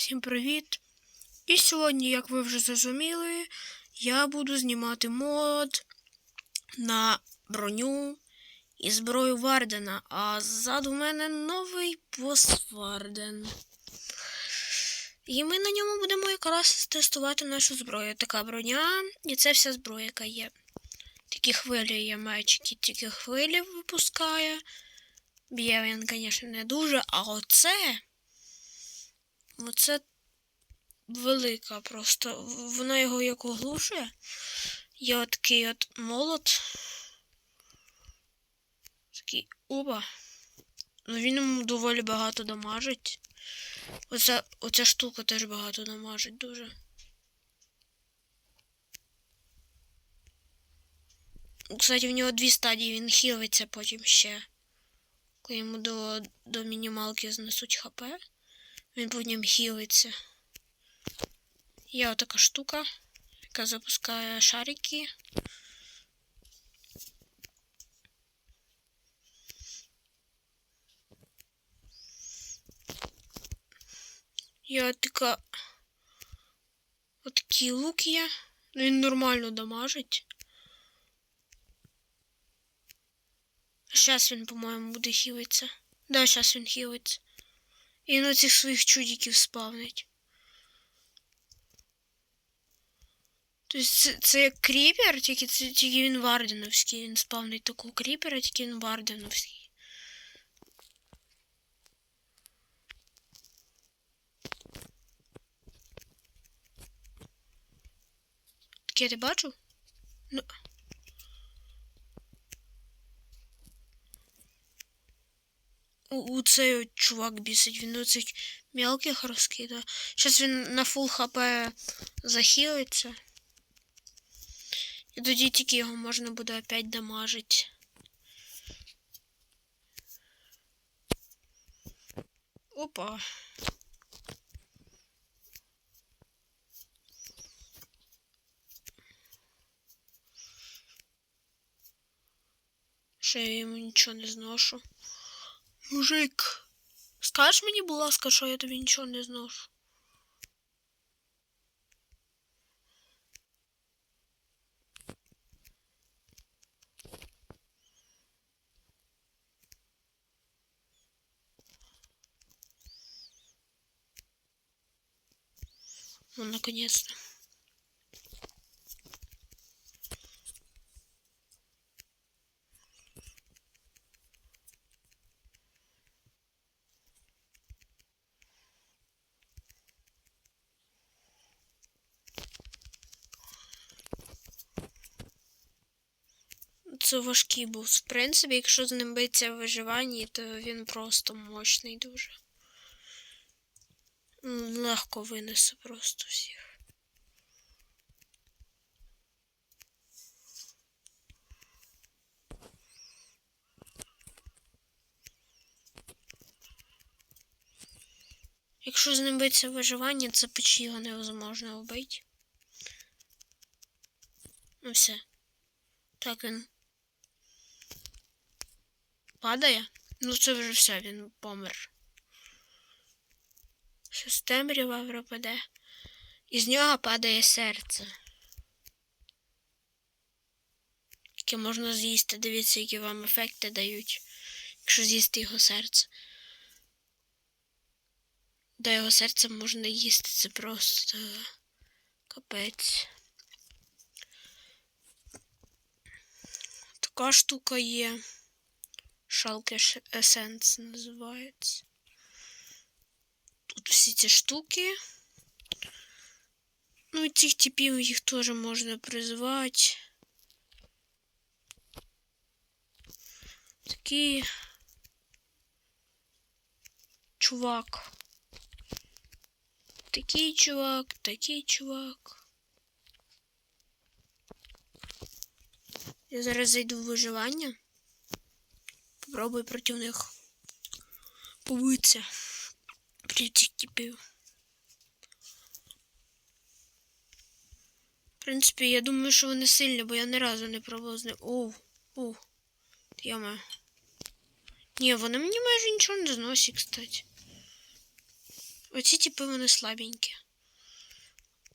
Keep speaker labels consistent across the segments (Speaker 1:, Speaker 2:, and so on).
Speaker 1: Всім привіт! І сьогодні, як ви вже зрозуміли, я буду знімати мод на броню і зброю Вардена. А ззаду в мене новий бос Варден. І ми на ньому будемо якраз тестувати нашу зброю. Така броня, і це вся зброя, яка є. Такі хвилі є меч, який тільки хвилі випускає. Б'є він, звісно, не дуже, а оце. Оце велика просто. Вона його як оглушує. Є от такий от молот. Такий оба. Ну він йому доволі багато дамажить. Оця, оця штука теж багато дамажить дуже. Кстати, в нього дві стадії, він хілиться потім ще. Коли йому до, до мінімалки знесуть хп. Він потім хілиться. Є отака штука, яка запускає шарики. Є така. Отакий лук є. Він нормально дамажить. Зараз він, по-моєму, буде хілитися. Да, зараз він хілиться. І на цих своїх чудиків спавнить. Тобто це, це як кріпер, тільки, це, тільки він варденовський. Він спавнить такого кріпера, тільки він варденовський. Таке ти бачив? Ну. У, у цей от чувак бісить, він у цих мелких розкидає. Зараз він на фул хп захилиться. І тоді тільки його можна буде опять дамажити. Опа. Ще я йому нічого не зношу. Мужик, скажеш мені, будь ласка, що я тобі нічого не зношу? Ну, наконец-то. Важкий був. В принципі, якщо з ним биться в виживанні, то він просто мощний дуже. Легко винесе просто всіх. Якщо з ним биться в виживанні, це його невозможно вбити. Ну все. Так він падає. Ну це вже все, він помер. Щось темрява пропаде. І з нього падає серце. Яке можна з'їсти. Дивіться, які вам ефекти дають, якщо з'їсти його серце. До його серця можна їсти, це просто капець. Така штука є. Шалке Есенс називається. Тут всі ці штуки. Ну і цих типів їх теж можна призвати. Такий чувак. Такий чувак, такий чувак. Я зараз зайду в виживання. Попробую проти них побитися. Проти цих типів. В принципі, я думаю, що вони сильні, бо я ні разу не пробував з ним. Оу, оу. Яма. Ні, вони мені майже нічого не зносять, кстати. Оці типи вони слабенькі.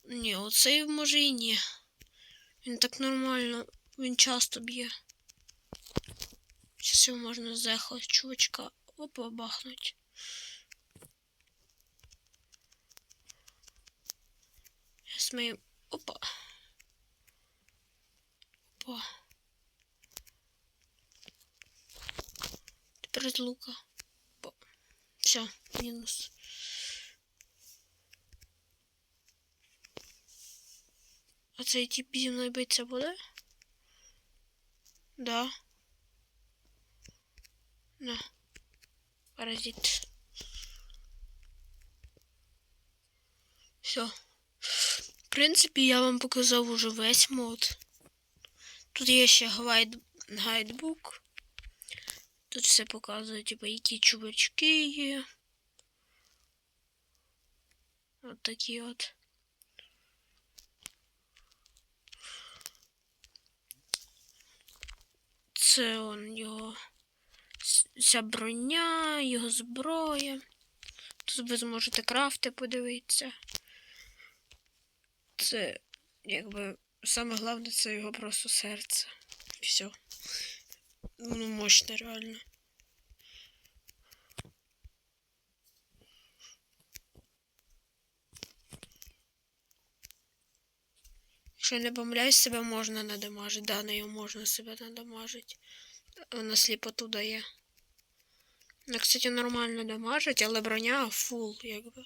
Speaker 1: Ні, оцей може і ні. Він так нормально, він часто б'є. Його можна з ехо чувачка опа бахнуть. Зараз ми Опа. Опа. Тепер з лука. Опа. Все, мінус. А цей тип зі мною биться буде? Да. На. Паразит. Все. В принципі, я вам показав уже весь мод. Тут є ще гайд... гайдбук. Тут все показує, типу, які чувачки є. От такі от. Це он його вся броня, його зброя. Тут ви зможете крафти подивитися. Це, якби, саме головне це його просто серце. Все. Воно мощне реально. Якщо не помиляюсь, себе можна надамажити. Да, нею можна себе надамажити. Вона сліпоту дає. Вона, кстати, нормально дамажить, але броня фул, якби.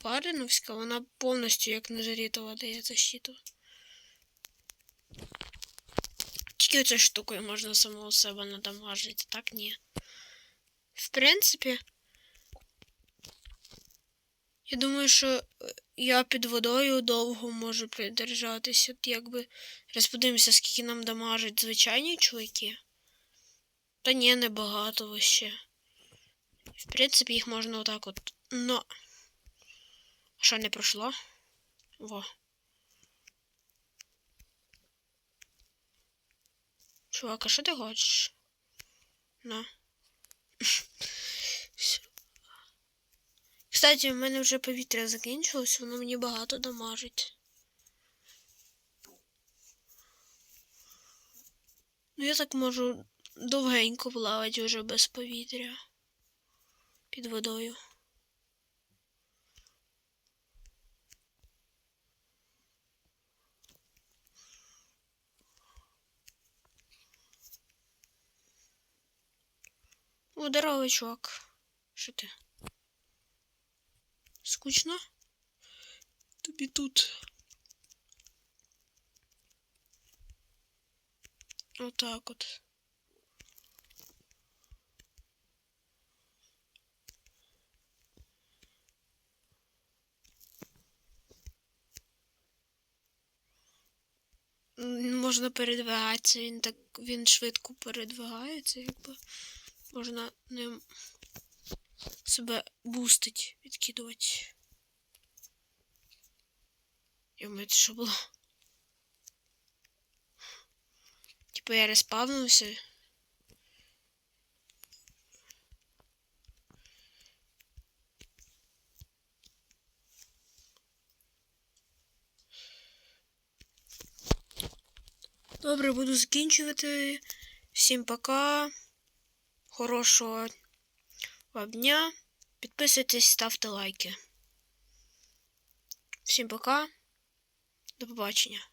Speaker 1: Бариновська, вона повністю як Назарітова дає защиту. Тільки оцю штукою можна самого себе надамажити, так ні. В принципі, я думаю, що е, я під водою довго можу придержатися. От якби зараз подивимося, скільки нам дамажать звичайні чуваки. Та ні, небагато вообще. В принципі, їх можна отак от. Но. Що не пройшло? Во. Чувак, а що ти хочеш? На. Кстати, в мене вже повітря закінчилось, воно мені багато дамажить. Ну, я так можу довгенько плавати вже без повітря. Під водою. О, здоровий чувак. Що ти? Скучно? Тобі тут. Отак от. Можна передвигатися, він так він швидко передвигається, якби можна ним себе бустить, відкидувати. Йому це що було? Типу я респавнувся. Добре, буду закінчувати. Всім пока. Хорошого вам дня. Підписуйтесь, ставте лайки. Всім пока. До побачення.